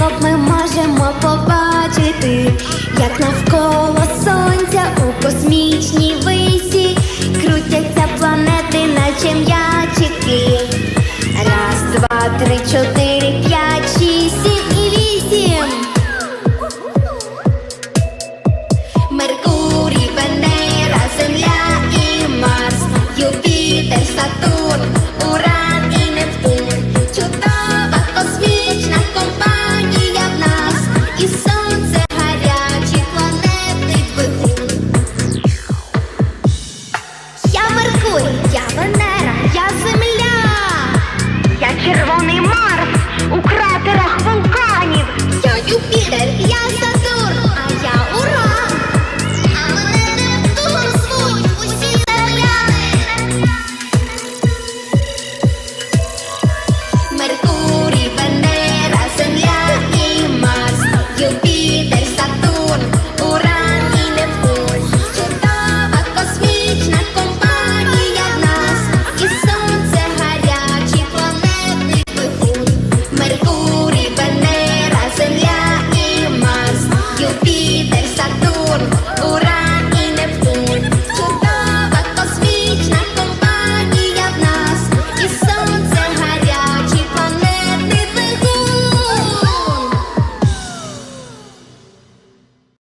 телескоп ми можемо побачити, як навколо сонця у космічній висі крутяться планети, наче м'я.